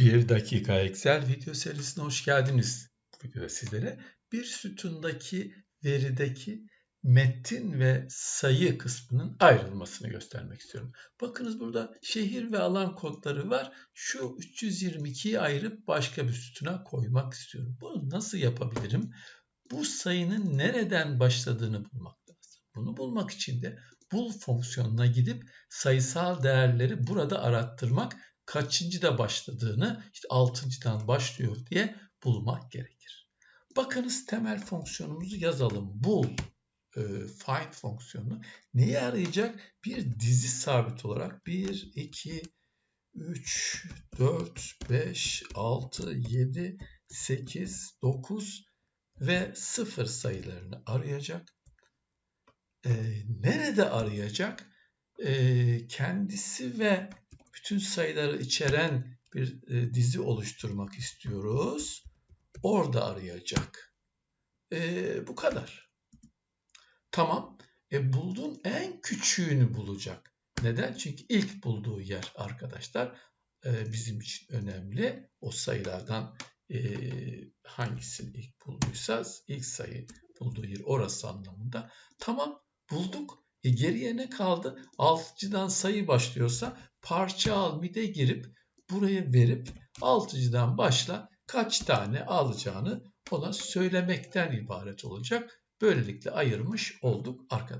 Bir dakika Excel video serisine hoş geldiniz. Bu videoda sizlere bir sütundaki verideki metin ve sayı kısmının ayrılmasını göstermek istiyorum. Bakınız burada şehir ve alan kodları var. Şu 322'yi ayırıp başka bir sütuna koymak istiyorum. Bunu nasıl yapabilirim? Bu sayının nereden başladığını bulmak lazım. Bunu bulmak için de bul fonksiyonuna gidip sayısal değerleri burada arattırmak kaçıncıda başladığını işte altıncıdan başlıyor diye bulmak gerekir. Bakınız temel fonksiyonumuzu yazalım. Bul e, find fonksiyonu neye arayacak? Bir dizi sabit olarak 1, 2, 3, 4, 5, 6, 7, 8, 9 ve 0 sayılarını arayacak. E, nerede arayacak? E, kendisi ve bütün sayıları içeren bir e, dizi oluşturmak istiyoruz. Orada arayacak. E, bu kadar. Tamam. E, bulduğun en küçüğünü bulacak. Neden? Çünkü ilk bulduğu yer arkadaşlar e, bizim için önemli. O sayılardan e, hangisini ilk bulduysa ilk sayı bulduğu yer orası anlamında. Tamam bulduk. E geriye ne kaldı? Altıcıdan sayı başlıyorsa parça al mide girip buraya verip altıcıdan başla kaç tane alacağını ona söylemekten ibaret olacak. Böylelikle ayırmış olduk arkadaşlar.